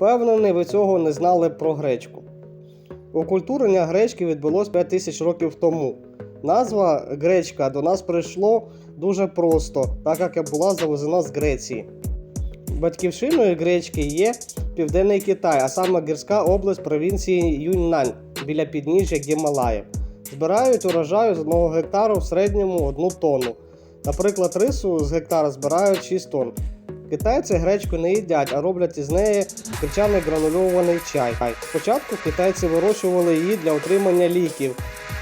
Впевнений, ви цього не знали про гречку. Окультурення гречки відбулось 5 тисяч років тому. Назва гречка до нас прийшло дуже просто, так як і була завезена з Греції. Батьківщиною гречки є Південний Китай, а саме гірська область провінції Юньнань біля підніжжя Гімалаїв. Збирають урожаю з 1 гектару в середньому 1 тонну. Наприклад, рису з гектара збирають 6 тонн. Китайці гречку не їдять, а роблять із неї гречаний гранульований чай. Спочатку китайці вирощували її для отримання ліків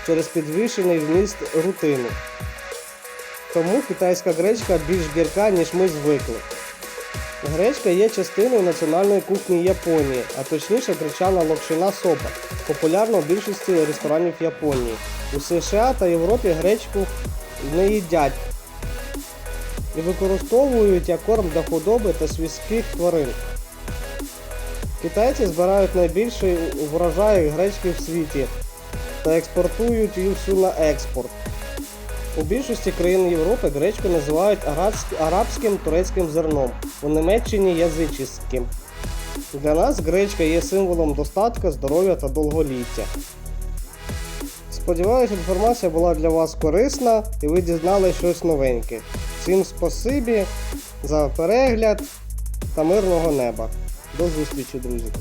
через підвищений вміст рутину. Тому китайська гречка більш гірка, ніж ми звикли. Гречка є частиною національної кухні Японії, а точніше гречана локшина сопа, популярна у більшості ресторанів Японії. У США та Європі гречку не їдять і використовують як корм для худоби та свійських тварин. Китайці збирають найбільший врожай гречки в світі та експортують її всю на експорт. У більшості країн Європи гречку називають арабськ- арабським турецьким зерном, у Німеччині язичським. Для нас гречка є символом достатку, здоров'я та довголіття. Сподіваюся, інформація була для вас корисна і ви дізнали щось новеньке. Всім спасибі за перегляд та мирного неба. До зустрічі, друзі!